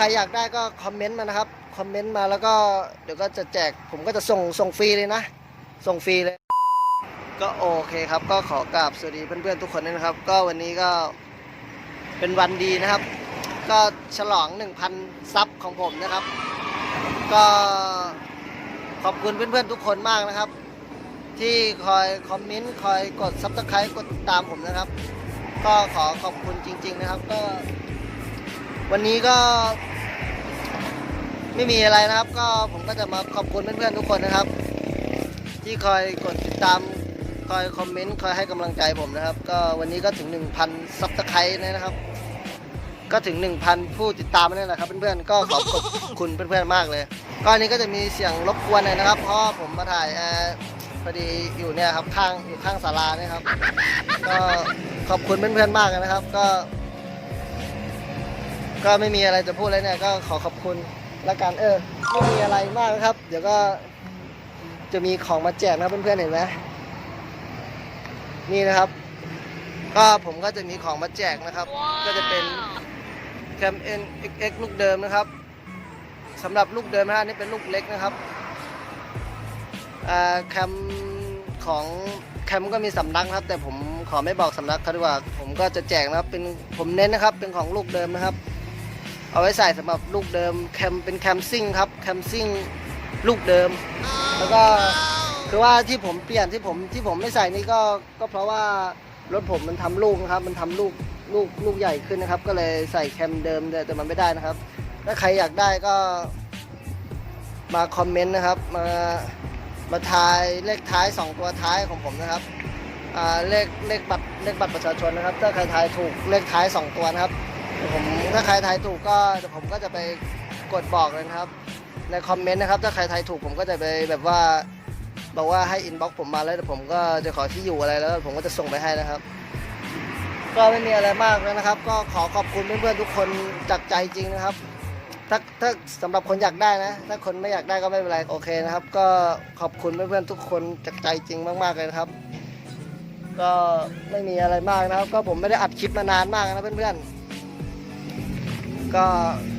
ใครอยากได้ก็คอมเมนต์มานะครับคอมเมนต์มาแล้วก็เดี๋ยวก็จะแจกผมก็จะส่งส่งฟรีเลยนะ ส่งฟรีเลย ก็โอเคครับ ก็ขอกราบสวัสดีเพื่อนๆทุกคนด้วยนะครับ ก็วันนี้ก็เป็นวันดีนะครับ ก็ฉลอง 1,000 ซับของผมนะครับ ก็ขอบคุณเพื่อนๆทุกคนมากนะครับ ที่คอยคอมเมนต์คอยกดซับสไครต์กดติดตามผมนะครับ ก็ขอขอบคุณจริง ๆนะครับ ก็ วันนี้ก็ ไม่มีอะไรนะครับ ก็ผมก็จะมาขอบคุณเพื่อนๆทุกคนนะครับ ที่คอยกดติดตามคอยคอมเมนต์คอยให้กำลังใจผมนะครับ ก็วันนี้ก็ถึง 1,000ซับสไครต์นะครับ ก็ถึง 1,000 ผู้ติดตามนั่นแหละครับเพื่อนๆก็ขอบคุณเพื่อนๆมากเลยก็อันนี้ก็จะมีเสียงรบกวนหน่อยนะครับเพราะผมมาถ่ายแอร์พอดีอยู่เนี่ยครับข้างอยู่ข้างศาลาเนี่ยครับ ก็ขอบคุณเพื่อนๆมากเลยนะครับ ก็ ก็ไม่มีอะไรจะพูดเลยเนี่ยก็ขอขอบคุณ ละกันเออไม่มีอะไรมากนะครับ เดี๋ยวก็จะมีของมาแจกนะครับเพื่อนๆเห็นไหมนี่นะครับก็ผมก็จะมีของมาแจกนะครับ ก็จะเป็นแคมเอ็น XX ลูกเดิมนะครับสำหรับลูกเดิมนะฮะอันนี่เป็นลูกเล็กนะครับอ่าแคมของแคมก็มีสำนักนะครับ แต่ผมขอไม่บอกสำนักเขาดีกว่า ผมก็จะแจกนะครับเป็นผมเน้นนะครับเป็นของลูกเดิมนะครับ เอาไว้ใส่สำหรับลูกเดิมแคมเป็นแคมซิ่งครับแคมซิ่งลูกเดิม แล้วก็คือว่าที่ผมเปลี่ยนที่ผมที่ผมไม่ใส่นี่ก็ก็เพราะว่ารถผมมันทำลูกนะครับ มันทำลูกลูกลูกใหญ่ขึ้นนะครับ ก็เลยใส่แคมเดิมแต่แต่มันไม่ได้นะครับ ถ้าใครอยากได้ก็มาคอมเมนต์นะครับ มามาทายเลขท้าย 2 ตัวท้ายของผมนะครับเลขเลขบัตรเลขบัตรประชาชนนะครับ ถ้าใครทายถูกเลขท้าย 2 ตัวนะครับ ผมถ้าใครทายถูกก็เดี๋ยวผมก็จะไปกดบอกเลยนะครับ ในคอมเมนต์นะครับถ้าใครทายถูกผมก็จะไปแบบว่าบอกว่าให้อินบ็อกผมมาแล้วเดี๋ยวผมก็จะขอที่อยู่อะไรแล้ว ผมก็จะส่งไปให้นะครับ ก็ไม่มีอะไรมากแล้วนะครับ ก็ขอขอบคุณเพื่อนๆทุกคนจากใจจริงนะครับ ถ้าถ้าสำหรับคนอยากได้นะ ถ้าคนไม่อยากได้ก็ไม่เป็นไรโอเคนะครับ ก็ขอบคุณเพื่อนๆทุกคนจากใจจริงมากๆเลยนะครับ ก็ไม่มีอะไรมากนะครับ ก็ผมไม่ได้อัดคลิปมานานมากนะเพื่อนๆ ก็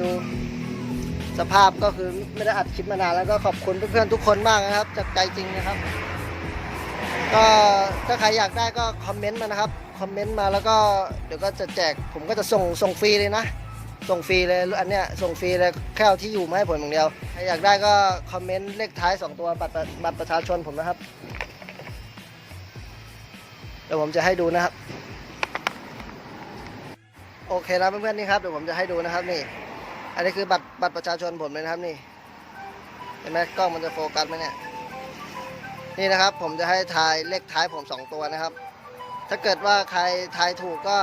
ดูสภาพก็คือไม่ได้อัดคลิปมานานแล้วก็ขอบคุณเพื่อนๆทุกคนมากนะครับ จากใจจริงนะครับ ก็ถ้าใครอยากได้ก็คอมเมนต์มานะครับคอมเมนต์มาแล้วก็เดี๋ยวก็จะแจกผมก็จะส่งส่งฟรีเลยนะ ส่งฟรีเลยอันเนี้ยส่งฟรีเลยแค่เอาที่อยู่มาให้ผมอย่างเดียวใครอยากได้ก็คอมเมนต์เลขท้าย 2 ตัวบัตรบัตรประชาชนผมนะครับเดี๋ยวผมจะให้ดูนะครับ โอเคนะเพื่อนๆนี่ครับเดี๋ยวผมจะให้ดูนะครับนี่ อันนี้คือบัตรบัตรประชาชนผมเลยนะครับนี่เห็นไหมกล้องมันจะโฟกัสไหมเนี่ยนี่นะครับ ผมจะให้ทายเลขท้ายผม2ตัวนะครับ ถ้าเกิดว่าใครทายถูกก็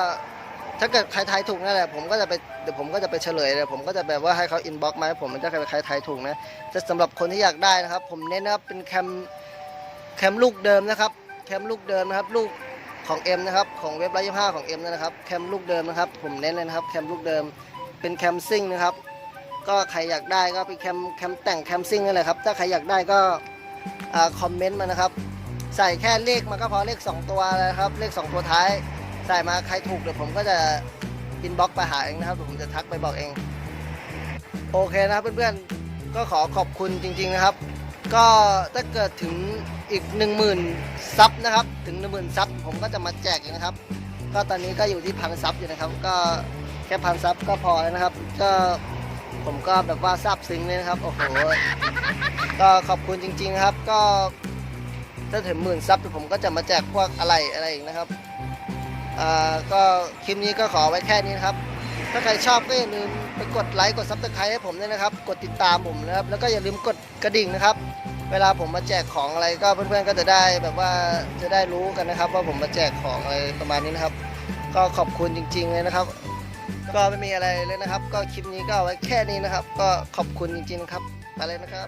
ถ้าเกิดใครทายถูกนั่นแหละผมก็จะไปเดี๋ยวผมก็จะไปเฉลยเลยผมก็จะแบบว่าให้เขาอินบ็อกซ์มาให้ผมมันจะใครใครทายถูกนะจะสำหรับคนที่อยากได้นะครับ ผมเน้นนะครับเป็นแคมแคมลูกเดิมนะครับ แคมลูกเดิมนะครับ ลูก ของ M นะครับของเว็บร้อยยี่ห้าของ M นะครับแคมลูกเดิมนะครับ ผมเน้นเลยนะครับแคมลูกเดิมเป็นแคมซิ่งนะครับ ก็ใครอยากได้ก็เป็นแคมแคมแต่งแคมซิ่งนั่นแหละครับถ้าใครอยากได้ก็คอมเมนต์มานะครับ ใส่แค่เลขมันก็พอเลข 2 ตัวนะครับ เลข 2 ตัวท้าย ใส่มาใครถูกเดี๋ยวผมก็จะอินบ็อกไปหาเองนะครับผมจะทักไปบอกเอง โอเคนะครับเพื่อนๆก็ขอขอบคุณจริง ๆนะครับ ก็ถ้าเกิดถึงอีก 10,000ซับนะครับถึง 10,000ซับผมก็จะมาแจกอีกนะครับ ก็ตอนนี้ก็อยู่ที่พันซับอยู่นะครับ ก็แค่พันซับก็พอแล้วนะครับ ก็ผมก็แบบว่าซาบซึ้งเลยนะครับโอ้โหก็ขอบคุณจริง ๆ ครับ ก็ถ้าถึงหมื่นซับผมก็จะมาแจกพวกอะไรอะไรอีกนะครับอ่าก็คลิปนี้ก็ขอไว้แค่นี้นครับ ถ้าใครชอบก็อย่าลืมไปกดไลค์กดซับสไครต์ให้ผมด้วยนะครับ กดติดตามผมนะครับ แล้วก็อย่าลืมกดกระดิ่งนะครับ เวลาผมมาแจกของอะไรก็เพื่อนๆก็จะได้แบบว่าจะได้รู้กันนะครับ ว่าผมมาแจกของอะไรประมาณนี้นะครับ ก็ขอบคุณจริง ๆ เลยนะครับ ก็ไม่มีอะไรเลยนะครับ ก็คลิปนี้ก็เอาไว้แค่นี้นะครับ ก็ขอบคุณจริงๆครับไปเลยนะครับ